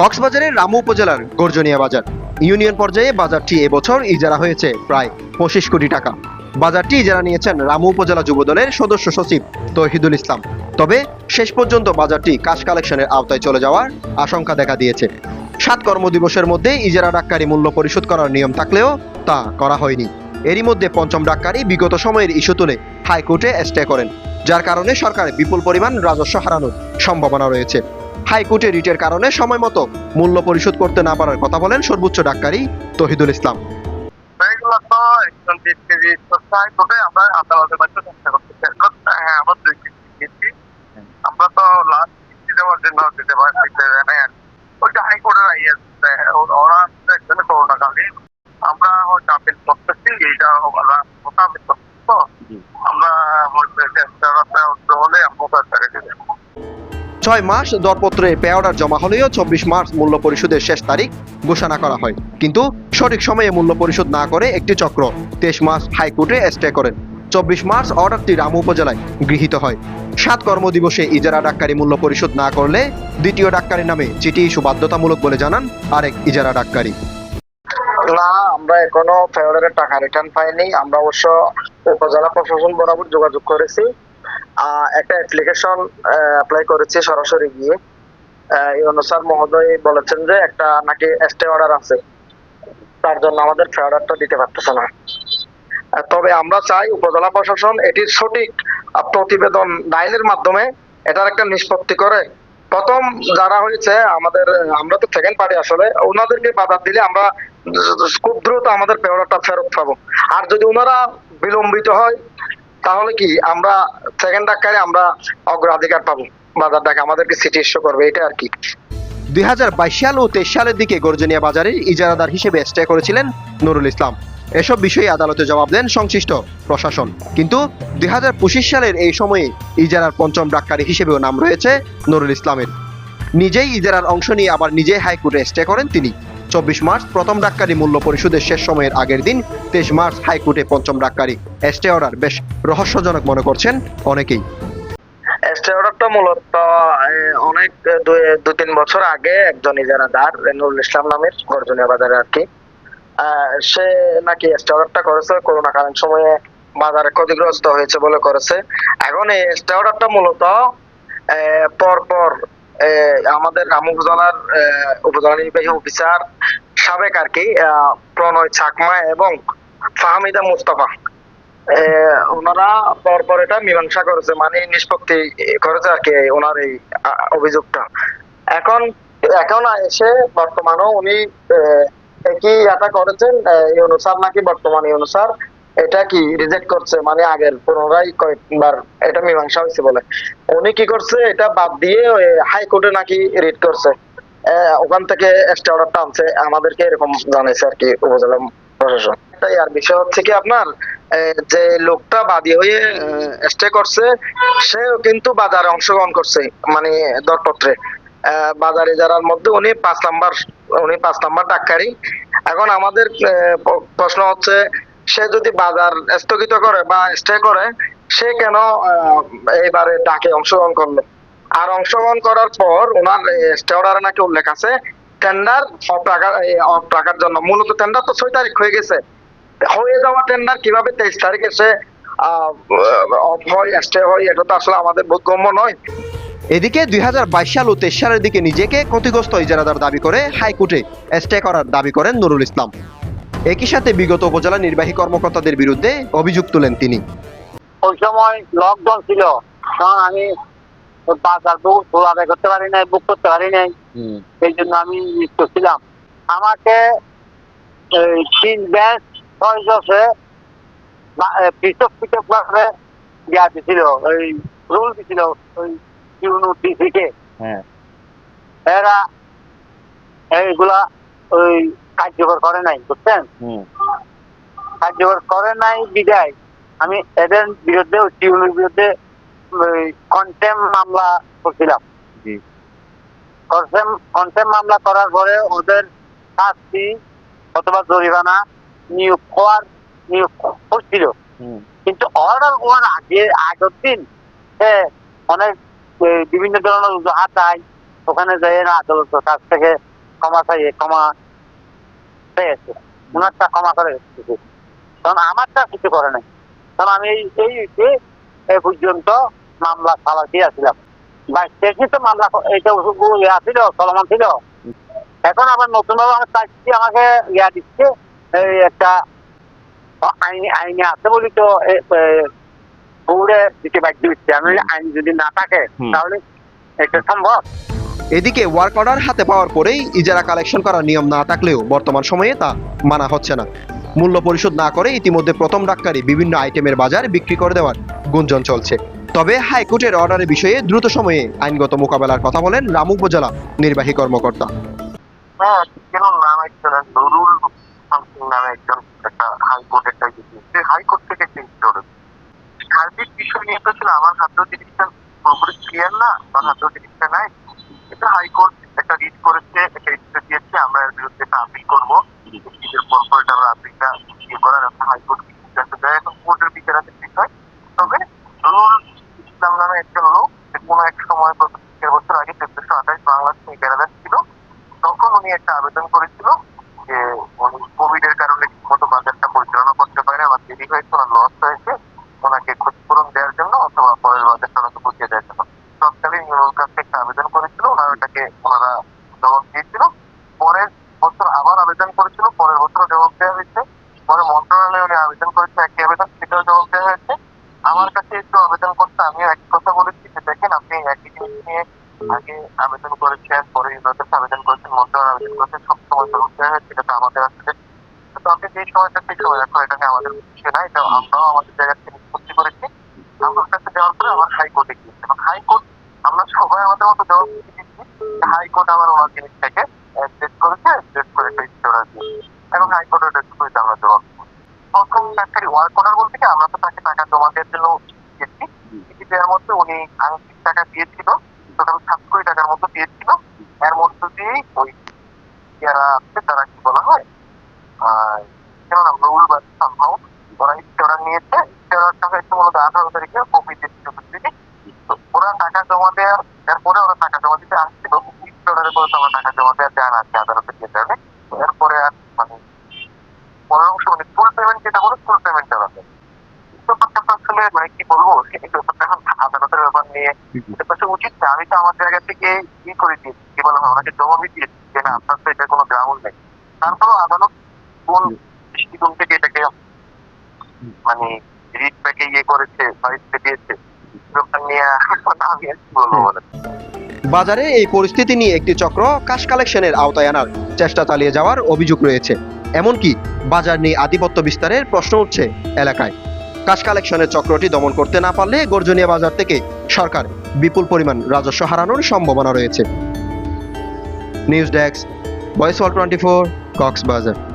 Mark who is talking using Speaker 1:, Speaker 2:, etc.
Speaker 1: কক্সবাজারের রামু উপজেলার গর্জনিয়া বাজার। ইউনিয়ন পর্যায়ে বাজারটি এবছর ইজারা হয়েছে প্রায় পঁচিশ কোটি টাকা। বাজারটি ইজারা নিয়েছেন রামু উপজেলা যুবদলের সদস্য সচিব তহিদুল ইসলাম। তবে শেষ পর্যন্ত বাজারটি কাশ কালেকশনের আওতায় চলে যাওয়ার আশঙ্কা দেখা দিয়েছে। সাত কর্মদিবসের মধ্যে ইজারা ডাক্কারি মূল্য পরিশোধ করার নিয়ম থাকলেও তা করা হয়নি। এরই মধ্যে পঞ্চম ডাক্কারি বিগত সময়ের ইস্যু তুলে হাইকোর্টে স্টে করেন, যার কারণে সরকার বিপুল পরিমাণ রাজস্ব হারানোর সম্ভাবনা রয়েছে। হাইকোর্টে রিটের কারণে সময় মতো মূল্য পরিশোধ করতে না পারার কথা বলেন সর্বোচ্চ ডাক্তারি তহিদুল ইসলাম।
Speaker 2: হ্যাঁ আমরা তো। ওইটা আইয়ে ওরা করোনাকালীন। আমরা আপিল করতেছি এইটা ওরা ওটা আপিল করতেছি তো আমরা হয়তো চেষ্টা হলে আমরা চেষ্টা করে দেবো
Speaker 1: ছয় মাস দরপত্রে পে অর্ডার জমা হলেও চব্বিশ মার্চ মূল্য পরিশোধের শেষ তারিখ ঘোষণা করা হয়। কিন্তু সঠিক সময়ে মূল্য পরিশোধ না করে একটি চক্র তেইশ মাস হাইকোর্টে স্টে করেন। চব্বিশ মার্চ অর্ডারটি রামু উপজেলায় গৃহীত হয়। সাত কর্মদিবসে ইজারা ডাক্তারি মূল্য পরিশোধ না করলে দ্বিতীয় ডাক্তারি নামে চিঠি ইস্যু বাধ্যতামূলক বলে জানান আরেক ইজারা ডাক্তারি।
Speaker 3: না, আমরা এখনও ফেয়ারের টাকা রিটার্ন পাইনি। আমরা অবশ্য উপজেলা প্রশাসন বরাবর যোগাযোগ করেছি। একটা অ্যাপ্লিকেশন অ্যাপ্লাই করেছি সরাসরি গিয়ে। মহোদয় বলেছেন যে একটা নাকি অর্ডার আছে। তার জন্য আমাদের দিতে পারতেছে না। তবে আমরা চাই উপজেলা প্রশাসন এটির সঠিক প্রতিবেদন দায়ের মাধ্যমে এটার একটা নিষ্পত্তি করে। প্রথম যারা হয়েছে, আমাদের, আমরা তো সেকেন্ড পার্টি আসলে, ওনাদেরকে বাধা দিলে আমরা খুব দ্রুত আমাদের পেওয়ারটা ফেরত পাবো। আর যদি ওনারা বিলম্বিত হয় তাহলে কি আমরা সেকেন্ড ডাক্তারে আমরা অগ্রাধিকার পাবো? বাজারটাকে আমাদেরকে সিটি ইস্যু করবে, এটা আর কি।
Speaker 1: দুই হাজার বাইশ সাল ও তেইশ সালের দিকে গর্জনিয়া বাজারের ইজারাদার হিসেবে স্টে করেছিলেন নুরুল ইসলাম। এসব বিষয়ে আদালতে জবাব দেন সংশ্লিষ্ট প্রশাসন। কিন্তু দুই হাজার পঁচিশ সালের এই সময়ে ইজারার পঞ্চম ডাক্তারি হিসেবেও নাম রয়েছে নুরুল ইসলামের। নিজেই ইজারার অংশ নিয়ে আবার নিজে হাইকোর্টে স্টে করেন তিনি। চব্বিশ মার্চ প্রথম ডাক্তারি মূল্য পরিশোধের শেষ সময়ের আগের দিন তেইশ মার্চ হাইকোর্টে পঞ্চম ডাক্তারি স্টে অর্ডার, বেশ রহস্যজনক মনে করছেন অনেকেই।
Speaker 3: স্টে অর্ডারটা মূলত অনেক দু তিন বছর আগে একজন ইজারাদার নুরুল ইসলাম নামের গর্জনিয়া বাজারে আর কি সে নাকি স্টে অর্ডারটা করেছে করোনাকালীন সময়ে বাজারে ক্ষতিগ্রস্ত হয়েছে বলে করেছে। এখন এই স্টে অর্ডারটা মূলত পরপর আমাদের রাম উপজেলার আহ, উপজেলা নির্বাহী অফিসার সাবেক আর কি প্রণয় চাকমা এবং ফাহমিদা মুস্তাফা। ওনারা পরপর এটা মীমাংসা করেছে মানে নিষ্পত্তি করেছে আর কি ওনার এই অভিযোগটা। এখন এখন এসে বর্তমানেও উনি একই এটা করেছেন এই অনুসার নাকি বর্তমানে এই অনুসার এটা কি রিজেক্ট করছে? মানে আগের পুনরায় কয়েকবার এটা মীমাংসা হয়েছে বলে। উনি কি করছে? এটা বাদ দিয়ে হাইকোর্টে নাকি রিট করছে। ওখান থেকে এক্সট্রা অর্ডারটা আনছে। আমাদেরকে এরকম জানাইছে আর কি উপজেলা প্রশাসন। এটাই আর বিষয় হচ্ছে কি আপনার যে লোকটা বাদী হয়ে স্টে করছে, সেও কিন্তু বাজারে অংশগ্রহণ করছে মানে দরপত্রে। বাজারে যারার মধ্যে উনি পাঁচ নাম্বার, উনি পাঁচ নাম্বার ডাক্তারি এখন আমাদের প্রশ্ন হচ্ছে সে যদি বাজার স্থগিত করে বা স্টে করে, সে কেন এইবারে ডাকে অংশগ্রহণ করল? আর অংশগ্রহণ করার পর ওনার স্টে নাকি উল্লেখ আছে টেন্ডার অফ রাখার অফ রাখার জন্য। মূলত টেন্ডার তো ছয় তারিখ হয়ে গেছে। হয়ে যাওয়া টেন্ডার কীভাবে তেইশ তারিখ এসে অফ হয় স্টে হয়, এটা তো আসলে আমাদের বোধগম্য নয়।
Speaker 1: এদিকে দুই সাল ও তেইশ সালের দিকে নিজেকে ক্ষতিগ্রস্ত ইজারাদার দাবি করে হাইকোর্টে স্টে করার দাবি করেন নুরুল ইসলাম। একই সাথে বিগত উপজেলা নির্বাহী কর্মকর্তাদের বিরুদ্ধে অভিযোগ তুলেন তিনি।
Speaker 2: ওই সময় লকডাউন ছিল। তখন আমি বাজার বুক আদায় করতে পারি নাই বুক করতে পারি নাই। এই জন্য আমি ছিলাম। আমাকে তিন ব্যাচ ছয় দশে এ, পৃথক পৃথক ভাবে দেওয়া দিছিল। ওই রুল দিছিল ওই ইউনিটি থেকে এরা এইগুলা ওই কার্যকর করে নাই বুঝছেন? কার্যকর করে নাই বিদায়। আমি এদের বিরুদ্ধে টিউনের বিরুদ্ধে কন্টেম মামলা করছিলাম। কন্টেম মামলা করার পরে ওদের শাস্তি অথবা জরিমানা নিয়োগ হওয়ার নিয়োগ করছিল কিন্তু অর্ডার হওয়ার আগে আগের দিন সে অনেক বিভিন্ন ধরনের অজুহাত দেয় ওখানে যাই না আদালত কাছ থেকে ক্ষমা চাইয়ে ক্ষমা পেয়েছে। ওনারটা ক্ষমা করে দিয়েছে। কারণ আমারটা কিছু করে নাই। কারণ আমি এই এই এই পর্যন্ত মামলা চালাতে আসছিলাম বাইশ তেইশে তো মামলা ওষুধ ইয়া ছিল চলমান ছিল। এখন আবার নতুন ভাবে আমার চাইছি আমাকে ইয়া দিচ্ছে এই একটা আইনে আইনে আছে বলি তো দিতে বাধ্য দিচ্ছে আমি আইন যদি না থাকে তাহলে এটা সম্ভব?
Speaker 1: এদিকে ওয়ার্ক অর্ডার হাতে পাওয়ার পরেই ইজারা কালেকশন করার নিয়ম না থাকলেও বর্তমান সময়ে তা মানা হচ্ছে না। মূল্য পরিশোধ না করে ইতিমধ্যে প্রথম ডাক্তারি বিভিন্ন আইটেমের বাজার বিক্রি করে দেওয়ার গুঞ্জন চলছে। তবে হাইকোর্টের অর্ডারের বিষয়ে দ্রুত সময়ে আইনগত মোকাবেলার কথা বলেন রামু উপজেলা নির্বাহী কর্মকর্তা।
Speaker 4: হ্যাঁ থেকে সার্বিক বিষয় আমার হাতেও জিনিসটা নাই কিন্তু হাইকোর্ট একটা রিট করেছে একটা রিট দিয়েছে আমরা এর বিরুদ্ধে একটা আপিল করব নিজের কর্পোরেট আমরা আপিলটা ইয়ে করার একটা হাইকোর্ট সিদ্ধান্ত দেয় এখন কোর্টের বিচারাধীন বিষয় তবে নুরুল ইসলাম নামে একজন লোক যে কোনো এক সময় গত দেড় বছর আগে চোদ্দশো আঠাশ বাংলাদেশ কেরালা ছিল তখন উনি একটা আবেদন করেছিল যে উনি কোভিড এর কারণে ঠিকমতো বাজারটা পরিচালনা করতে আমার দেরি লস হয়েছে ওনাকে ক্ষতিপূরণ দেওয়ার জন্য অথবা পরের বাজারটা ওনাকে বুঝিয়ে দেওয়ার জন্য। তৎকালীন ইউনোর কাছে একটা আবেদন করেছিল, ওনারা ওটাকে, ওনারা জবাব দিয়েছিল। পরের বছর আবার আবেদন করেছিল, পরের বছর জবাব দেওয়া হয়েছে। পরে মন্ত্রণালয়ে উনি আবেদন করেছে একই আবেদন, সেটাও জবাব দেওয়া হয়েছে। আমার কাছে একটু আবেদন করতে আমিও একই কথা বলেছি যে দেখেন, আপনি একই জিনিস নিয়ে আগে আবেদন করেছেন, পরে ইউনিভার্সিটি আবেদন করেছেন, মন্ত্রণালয় আবেদন করেছেন, সব সময় জবাব দেওয়া হয়েছে, এটা তো আমাদের আসলে। তো আপনি যে সময়টা, সেই সময় রাখো এটা নিয়ে আমাদের কিছু নাই এটা আমরাও আমাদের জায়গা আমার দিয়ে তো টাকা জমা দেওয়ার জন্য দেওয়ার মধ্যে উনি আংশিক টাকা দিয়েছিল টোটাল সাত কোটি টাকার মতো দিয়েছিল এর মধ্যে দিয়েই ওই যারা আছে তারা কি বলা হয় আহ, কেন নাম রুল বা সম্ভব ওরা ইস্তেওয়ার নিয়েছে ইস্তেওয়ারটা হয়েছে মূলত আঠারো কপি দিচ্ছে থেকে ওরা টাকা জমা দেওয়ার এরপরে ওরা টাকা জমা দিতে আসছিল ইস্তেওয়ারের পরে তো টাকা জমা দেওয়ার দেওয়া আছে আদালতে যেতে হবে এরপরে আর মানে পরের অংশ মানে ফুল পেমেন্ট যেটা বলে ফুল পেমেন্ট দেওয়া ব্যাপারটা আসলে মানে কি বলব এই ব্যাপারটা এখন আদালতের ব্যাপার নিয়ে এটা তো উচিত না। আমি তো আমার জায়গা থেকে ই করে দিয়েছি কি ওনাকে জবাবই দিয়েছি যে না আপনার তো এটা কোনো গ্রাউন্ড নেই। তারপরেও আদালত কোন দৃষ্টিকোণ থেকে এটাকে মানে প্যাকে ইয়ে করেছে বা দিয়েছে
Speaker 1: বাজারে এই পরিস্থিতি নিয়ে একটি চক্র কাশ কালেকশনের আওতায় আনার চেষ্টা চালিয়ে যাওয়ার অভিযোগ রয়েছে। এমনকি বাজার নিয়ে আধিপত্য বিস্তারের প্রশ্ন উঠছে এলাকায়। কাশ কালেকশনের চক্রটি দমন করতে না পারলে গর্জনিয়া বাজার থেকে সরকার বিপুল পরিমাণ রাজস্ব হারানোর সম্ভাবনা রয়েছে। News desk voice wall twenty four, Cox's Bazar.